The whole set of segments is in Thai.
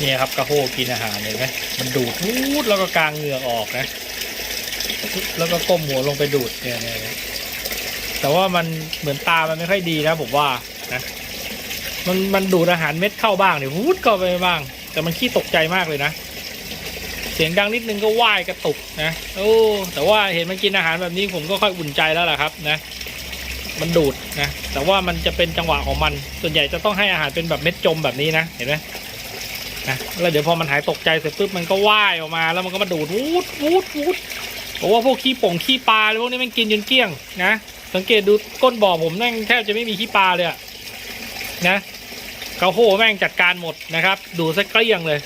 เนี่ยครับกระโฮกินอาหารเห็นไหมมันดูดวูดแล้วก็กางเหงื่อออกนะ แล้วก็ก้มหัวลงไปดูดเนี่ยเนี่ยเนี่ยแต่ว่ามันเหมือนตามันไม่ค่อยดีนะผมว่านะมันมันดูดอาหารเม็ดเข้าบ้างเนี่ยวูดเข้าไปบ้าง แต่มันขี้ตกใจมากเลยนะเสียงดังนิดนึงก็ว่ายกระตุกนะโอ้แต่ว่าเห็นมันกินอาหารแบบนี้ผมก็ค่อยอุ่นใจแล้วล่ะครับนะ มันดูดนะแต่ว่ามันจะเป็นจังหวะของมัน ส่วนใหญ่จะต้องให้อาหารเป็นแบบเม็ดจมแบบนี้นะเห็นไหม นะแล้วเดี๋ยวพอมันหายตกใจเสร็จปุ๊บมันก็ว่ายออกมา แล้วมันก็มาดูดวูดวูดวูดบอกว่าพวกขี้ป่งขี้ปลาอะไรพวกนี้มันกินจนเกลี้ยงนะสังเกตดูก้นบ่อผมแม่งแทบจะไม่มีขี้ปลาเลยอะนะเกาโฮแม่งจัดการหมดนะครับ ดูซะเกลี้ยงเลย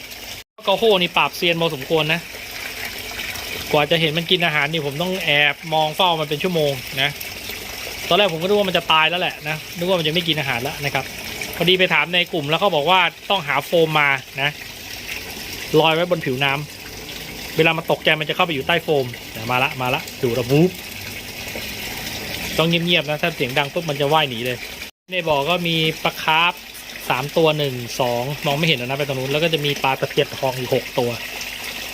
เกาโฮนี่ปราบเซียนพอสมควรนะ กว่าจะเห็นมันกินอาหารนี่ผมต้องแอบมองเฝ้ามันเป็นชั่วโมงนะตอนแรกผมก็นึกว่ามันจะตายแล้วแหละนะนึกว่ามันจะไม่กินอาหารแล้วนะครับ พอดีไปถามในกลุ่มแล้วเขาบอกว่าต้องหาโฟมมานะลอยไว้บนผิวน้ำเวลามันตกใจมันจะเข้าไปอยู่ใต้โฟมมาละมาละดูระบุบต้องเงียบๆนะถ้าเสียงดังปุ๊บมันจะว่ายหนีเลย ในบ่อก็มีปลาคาร์ฟสามตัวหนึ่งสองมองไม่เห็นนะไปตรงนู้นแล้วก็จะมีปลาตะเพียนทองอีกหกตัว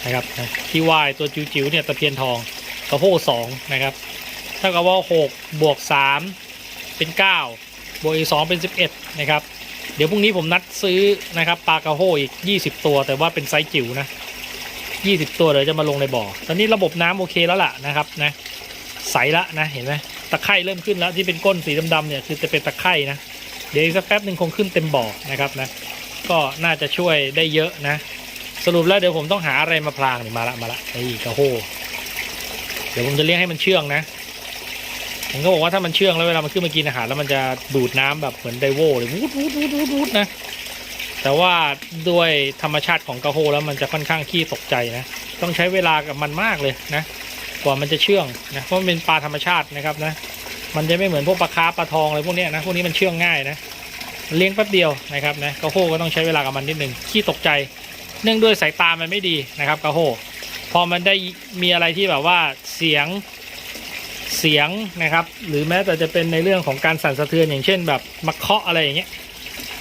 นะครับที่ว่ายตัวจิ๋วๆเนี่ยตะเพียนทองกระโพสองนะครับเท่ากับว่าหกบวกสามเป็นเก้าบวกอีกสองเป็นสิบเอ็ดนะครับ เดี๋ยวพรุ่งนี้ผมนัดซื้อนะครับปลากระโฮอีกยี่สิบตัว แต่ว่าเป็นไซส์จิ๋วนะยี่สิบตัวเดี๋ยวจะมาลงในบ่อ ตอนนี้ระบบน้ำโอเคแล้วล่ะนะครับนะใสละนะเห็นไหมตะไคร่เริ่มขึ้นแล้วที่เป็นก้นสีดำๆเนี่ยคือจะเป็นตะไคร่นะเดี๋ยวอีกสักแป๊บหนึ่งคงขึ้นเต็มบ่อนะครับนะก็น่าจะช่วยได้เยอะนะ สรุปแล้วเดี๋ยวผมต้องหาอะไรมาพรางนี่มาละมาละไอ้กระโฮเดี๋ยวผมจะเลี้ยงให้มันเชื่องนะ ผมก็บอกว่าถ้ามันเชื่องแล้วเวลามันขึ้นมากินอาหารแล้วมันจะดูดน้ำแบบเหมือนไดโวเลยวูดวูดวูดวูดวูดนะ แต่ว่าด้วยธรรมชาติของกระโฮแล้วมันจะค่อนข้างขี้ตกใจนะ ต้องใช้เวลากับมันมากเลยนะกว่ามันจะเชื่องนะเพราะมันเป็นปลาธรรมชาตินะครับนะ มันจะไม่เหมือนพวกปลาคาปลาทองอะไรพวกนี้นะพวกนี้มันเชื่องง่ายนะเลี้ยงแป๊บเดียวนะครับนะกระโฮก็ต้องใช้เวลากับมันนิดนึงขี้ตกใจ เนื่องด้วยสายตามันไม่ดีนะครับกระโฮพอมันได้มีอะไรที่แบบว่าเสียง เสียงนะครับ หรือแม้แต่จะเป็นในเรื่องของการสั่นสะเทือนอย่างเช่นแบบมาเคาะอะไรอย่างเงี้ย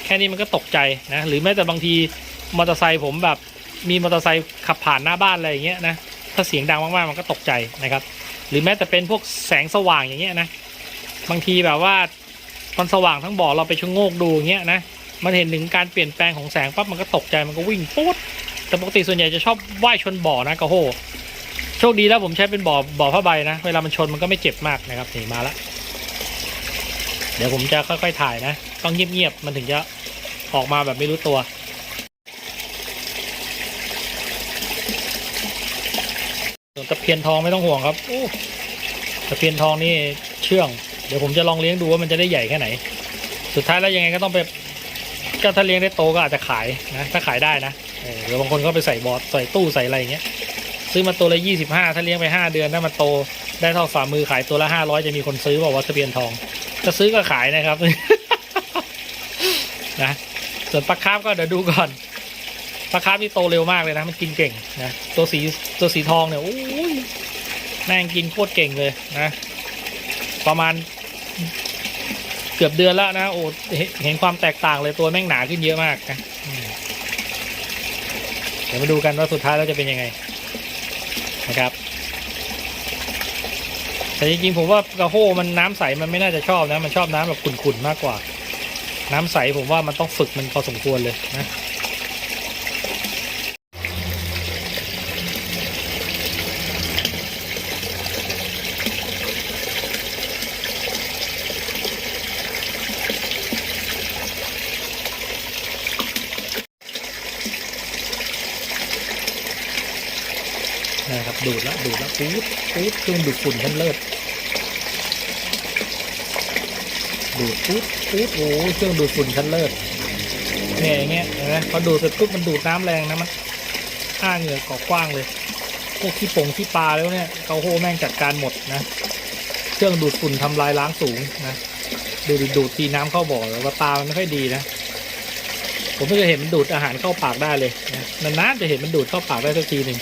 แค่นี้มันก็ตกใจนะหรือแม้แต่บางทีมอเตอร์ไซค์ผมแบบมีมอเตอร์ไซค์ขับผ่านหน้าบ้านอะไรอย่างเงี้ยนะถ้าเสียงดังมากๆมันก็ตกใจนะครับ หรือแม้แต่เป็นพวกแสงสว่างอย่างเงี้ยนะบางทีแบบว่ามันสว่างทั้งบ่อเราไปชะโงกดูอย่างเงี้ยนะมันเห็นถึงการเปลี่ยนแปลงของแสงปั๊บมันก็ตกใจมันก็วิ่งปุ๊ดแต่ปกติส่วนใหญ่จะชอบว่ายชนบ่อนะกระโห โชคดีแล้วผมใช้เป็นบ่อบ่อผ้าใบนะ เวลามันชนมันก็ไม่เจ็บมากนะครับนี่มาละเดี๋ยวผมจะค่อยๆถ่ายนะ ต้องเงียบๆมันถึงจะออกมาแบบไม่รู้ตัวส่วนตะเพียนทองไม่ต้องห่วงครับโอ้ตะเพียนทองนี่เชื่อง เดี๋ยวผมจะลองเลี้ยงดูว่ามันจะได้ใหญ่แค่ไหน สุดท้ายแล้วยังไงก็ต้องไปก็ถ้าเลี้ยงได้โตก็อาจจะขายนะ ถ้าขายได้นะเออหรือบางคนก็ไปใส่บอร์ดใส่ตู้ใส่อะไรอย่างเงี้ย ซื้อมาตัวละยี่สิบห้าถ้าเลี้ยงไปห้าเดือนถ้ามันโตได้เท่าฝ่ามือขายตัวละห้าร้อยจะมีคนซื้อบอกว่าทะเบียนทองจะซื้อก็ขายนะครับนะส่วนปลาคาร์ฟก็เดี๋ยวดูก่อนปลาคาร์ฟนี่โตเร็วมากเลยนะ มันกินเก่งนะตัวสีตัวสีทองเนี่ยโอ้ยแม่งกินโคตรเก่งเลยนะ ประมาณเกือบเดือนแล้วนะโอ้เห็นความแตกต่างเลยตัวแม่งหนาขึ้นเยอะมากนะเดี๋ยวมาดูกันว่าสุดท้ายแล้วจะเป็นยังไง นะครับ แต่จริงๆผมว่ากระโฮมันน้ำใสมันไม่น่าจะชอบนะ มันชอบน้ำแบบขุ่นๆมากกว่า น้ำใสผมว่ามันต้องฝึกมันพอสมควรเลยนะ ดูดแล้วดูดแล้วปู๊ดปู๊ดเครื่องดูดฝุ่นชั้นเลิศดูดปู๊ดปู๊ดโอ้เครื่องดูดฝุ่นชั้นเลิศเนี่ยอย่างเงี้ยเห็นไหมพอดูดเสร็จปุ๊บมันดูดน้ำแรงนะมันอ้าเหงื่อกอกกว้างเลยพวกขี้ปงขี้ปลาแล้วเนี่ยเกาโฮแม่งจัดการหมดนะ เครื่องดูดฝุ่นทำลายล้างสูงนะดูดดูดทีน้ำเข้าบ่อแล้วว่าตามันไม่ค่อยดีนะผมไม่เคยเห็นมันดูดอาหารเข้าปากได้เลยนะนานๆจะเห็นมันดูดเข้าปากได้สักทีหนึ่ง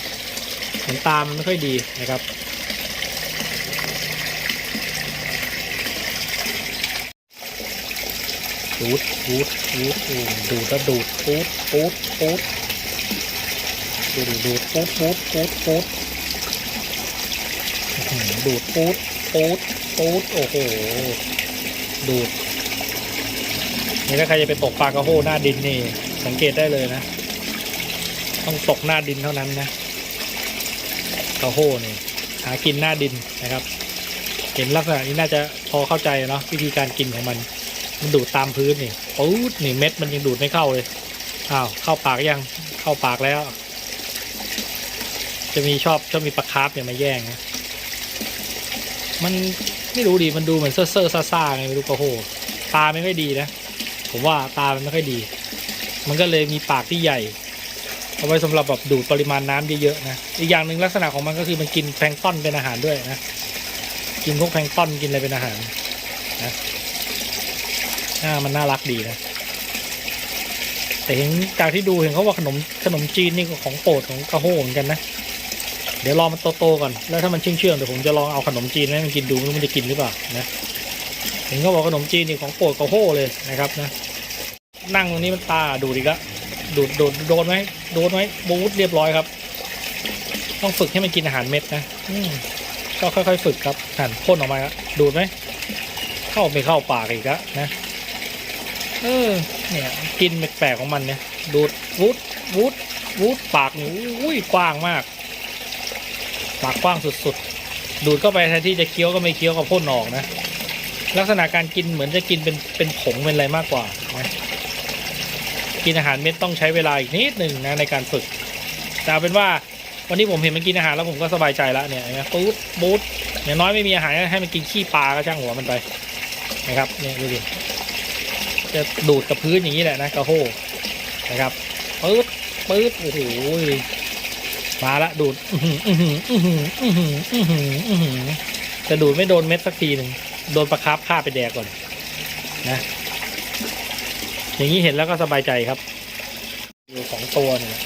เห็นตามไม่ค่อยดีนะครับ ดูดดูดดูดดูดแล้วดูดปูดปูดปูดดูดดูดปูดปูดปูดปูดดูดปูดปูดปูดโอ้โห ดูดนี่ถ้าใครจะไปตกปลากระโหหน้าดินนี่ สังเกตได้เลยนะ ต้องตกหน้าดินเท่านั้นนะ กระโหนี่หากินหน้าดินนะครับ เห็นลักษณะนี้น่าจะพอเข้าใจเนาะวิธีการกินของมัน มันดูดตามพื้นนี่ปุ๊ดนี่เม็ดมันยังดูดไม่เข้าเลยอ้าวเข้าปากยังเข้าปากแล้ว จะมีชอบชอบมีปลาคาร์ฟเนี่ยมาแย่งนะมันไม่รู้ดิมันดูเหมือนเซ่อเซ่อซ่าซ่าไงไม่รู้กระโหตาไม่ค่อยดีนะ ผมว่าตามันไม่ค่อยดี มันก็เลยมีปากที่ใหญ่ เอาไว้สำหรับแบบดูดปริมาณน้ำเยอะๆนะอีกอย่างหนึ่งลักษณะของมันก็คือมันกินแพลงต้นเป็นอาหารด้วยนะกินพวกแพลงต้นกินอะไรเป็นอาหารนะหน้ามันน่ารักดีนะแต่เห็นจากที่ดูเห็นเขาว่าขนมขนมจีนนี่ของโปรดของกระโหเหมือนกันนะเดี๋ยวรอมันโตๆก่อนแล้วถ้ามันเชื่องเชื่องๆเดี๋ยวผมจะลองเอาขนมจีนให้มันกินดูไม่รู้มันจะกินหรือเปล่านะเห็นเขาบอกขนมจีนนี่ของโปรดกระโหเลยนะครับนะนั่งตรงนี้มันตาดูดิกะ ดูดโดนโดนไหมโดนไหมบูทเรียบร้อยครับ ต้องฝึกให้มันกินอาหารเม็ดนะก็ค่อยๆฝึกครับหั่นพ่นออกมาดูดไหมเข้าไม่เข้าปากอีกอะนะเออเนี่ยกินแปลกๆของมันเนี่ย ดูดวูดวูดวูดปากนี่อุ้ยกว้างมาก ปากกว้างสุดๆ ดูดเข้าไปแทนที่จะเคี้ยวก็ไม่เคี้ยวก็พ่นออกนะ ลักษณะการกินเหมือนจะกินเป็นเป็นผงเป็นอะไรมากกว่านะ กินอาหารเม็ดต้องใช้เวลาอีกนิดหนึ่งนะในการฝึกแต่เอาเป็นว่าวันนี้ผมเห็นมันกินอาหารแล้วผมก็สบายใจแล้วเนี่ยนะปูดบูดอย่างน้อยไม่มีอาหารให้มันกินขี้ปลาก็ช่างหัวมันไปนะครับเนี่ยดูดิจะดูดกับพื้นอย่างนี้แหละนะกระโหนะครับปื๊ดปื๊ดโอ้โหมาละดูดอื้อหืออื้อหืออื้อหืออื้อหืออื้อหือจะดูดไม่โดนเม็ดสักทีหนึ่งโดนประคับฆ่าไปแดกก่อนนะ อย่างนี้เห็นแล้วก็สบายใจครับอยู่สองตัวเนี่ย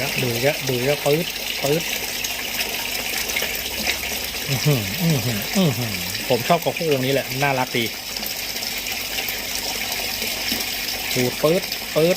เอาละดูอีกแล้วดูอีกแล้วปื๊ดปื๊ดอือหืออือหืออือหือผมชอบกระโปรงนี้แหละ น่ารักดีดูปื๊ดปื๊ด